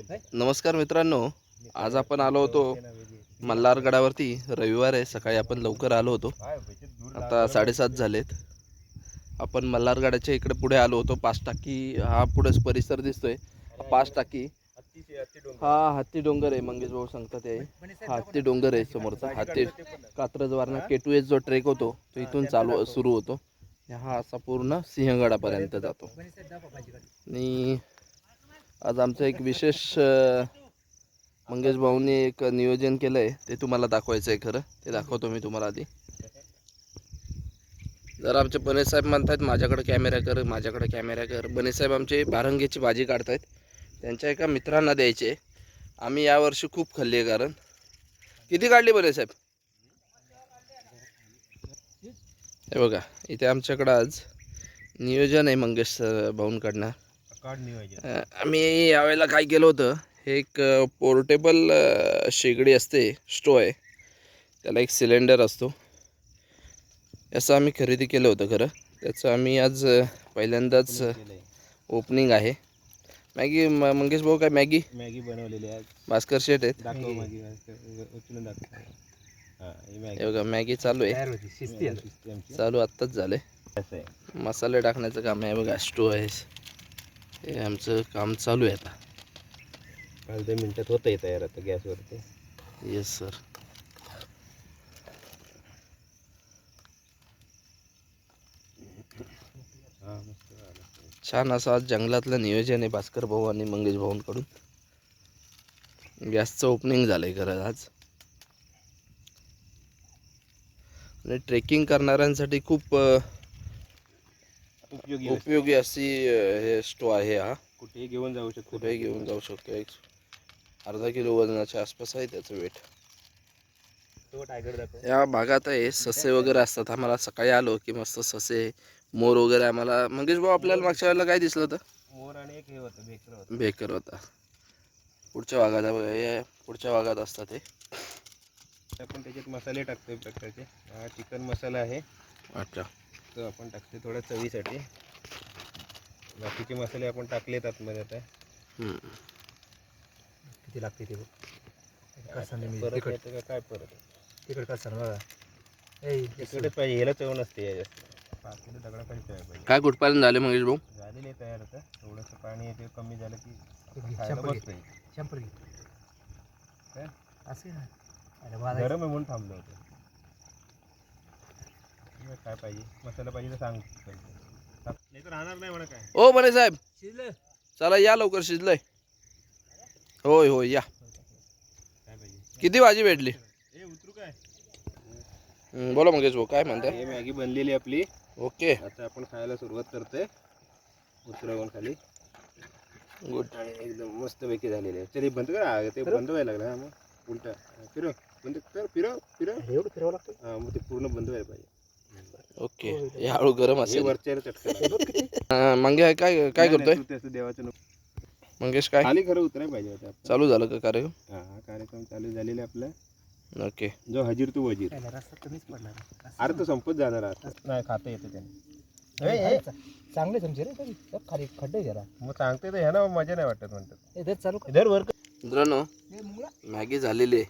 नमस्कार मित्रांनो आज आपण आलो होतो मल्हारगडावरती. रविवार आहे सकाळी आपण लवकर आलो होतो. आता साडेसात झालेत. आपण मल्हारगडाच्या इकडे पुढे आलो होतो. पाच टाकी हा पुढेच परिसर दिसतोय. पाच टाकी हा हत्ती डोंगर आहे मंगेश भाऊ सांगतात आहे हा हत्ती डोंगर आहे समोरचा. हत्ती Katraj Warna K to S जो ट्रेक होतो तो इथून चालू सुरू होतो. हा असा पूर्ण सिंहगडापर्यंत जातो. आणि आज आमचं एक विशेष मंगेश भाऊंनी एक नियोजन केलं आहे ते तुम्हाला दाखवायचं आहे खरं. ते दाखवतो मी तुम्हाला आधी. जर आमचे बने साहेब म्हणतात माझ्याकडे कॅमेरा कर माझ्याकडे कॅमेरा कर. बने साहेब आमचे बारंगीची भाजी काढतायत. त्यांच्या एका मित्रांना द्यायचे. आम्ही यावर्षी खूप खाल्ली आहे कारण. किती काढली बने साहेब? हे बघा इथे आमच्याकडं आज नियोजन आहे मंगेश सर भाऊंकडनं. आम्ही यावेळेला काय केलं होतं हे एक पोर्टेबल शेगडी असते स्टो आहे. त्याला एक सिलेंडर असतो. याचं आम्ही खरेदी केलं होतं खरं. त्याचं आम्ही आज पहिल्यांदाच ओपनिंग आहे. मॅगी म- मंगेश भाऊ काय मॅगी? मॅगी बनवलेली आहे. भास्कर शेट आहेत. दाखव मॅगी. उचलून दाखव. हा ही मॅगी. हे बघा मॅगी चालू आहे. चालू आत्ताच झालं मसाले टाकण्याचं काम आहे बघा स्टो आहे. हे आमचं काम चालू आहे आता. पाच दहा मिनिटात होतं तयार आता गॅसवरती. Yes sir. छान असं आज जंगलातलं नियोजन आहे भास्कर भाऊ आणि मंगेश भाऊंकडून. गॅसचं ओपनिंग झालं आहे खरं आज. आणि ट्रेकिंग करणाऱ्यांसाठी खूप उपयोगी. उपयोगी अशी हे स्टो आहे हा. कुठेही घेऊन जाऊ शकतो. कुठेही घेऊन जाऊ शकतो. एक अर्धा किलो वजनाच्या आसपास आहे त्याचं वेट. तो या भागात आहे ससे वगैरे असतात. आम्हाला सकाळी आलो की मस्त ससे मोर वगैरे आम्हाला मंगेश भाऊ आपल्याला मागच्या वेळेला काय दिसलं होतं? मोर आणि एक हे होतं बेकर होतं. बेकर होता. पुढच्या भागात हे पुढच्या भागात असतात हे. आपण त्याच्यात मसाले टाकतोय प्रकारचे. हा चिकन मसाला आहे. अच्छा. तो आपण टाकतोय थोडा चवीसाठी. बाकीचे मसाले आपण टाकलेत आतमध्ये आता. किती लागते ते परत येतं का? काय परत? तिकड कसं बघा. ए तिकडेच पाहिजे याला चव नसते या जास्त. दगडा पाहिजे पाहिजे. काय कुठपर्यंत झाले मंगेश भाऊ? झालेले तयार आता. थोडंसं पाणी येते कमी झालं की खायला. शंभर घे. काय? असे ना. गरम आहे म्हणून थांबलो होतो. मग काय पाहिजे? मसाला पाहिजे तर सांग. नाही तर राहणार नाही म्हणा काय. ओ बने साहेब. शिजलं. चला या लवकर शिजलंय. होय होय या. काय पाहिजे? किती भाजी भेटली? ए उतरू काय? बोला मंगेश भाऊ काय म्हणताय? हे मॅगी बनलेली आपली. ओके. आता आपण खायला सुरुवात करतोय. उतरवून खाली. गुड आणि एकदम मस्तपैकी झालेली आहे. तरी बंद कर. ते बंद व्हायला लागलं हा मग. उलटा. फिरव. बंद कर. फिरव फिरव. एवढं फिरवावं लागतं? हा मग ते पूर्ण बंद व्हायला पाहिजे. ओके. हे हळू गरम असेल. मंगे काय काय करतोय? देवाचं. मंगेश काय? खाली खरं उतरायला पाहिजे होतं आपण. चालू झालं का कार्यक्रम? हा हा कार्यक्रम चालू झालेला आहे आपला. ओके. जो हजीर तू वजीर. काय नाही, रस्ता कमीच पडणार आहे. अरे तो संपत जाणार आता. नाही खाता येतं त्याने. चांगले समजे रे तरी. सब खाली खड्डे जरा. मग सांगते तर ह्याला मजा नाही वाटत म्हणतात. धर चालू कर. धर वर. कर. मित्रांनो. मॅगी झालेली आहे.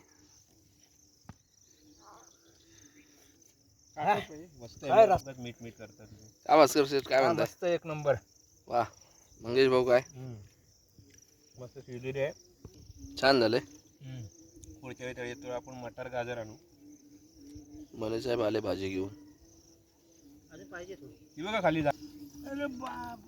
हा. मस्त काय आहे रस्ता? मस्त मीठ मीठ करतात. काय भास्कर शेठ काय हा, म्हणताय मस्त एक नंबर. वा मंगेश भाऊ काय? मस्त शिजलेली आहे. छान झाले पुढच्या वेळी येतो आपण मटार गाजर आणू. बने साहेब आले भाजी घेऊन. अरे पाहिजे ती बघा खाली जा. अरे बाप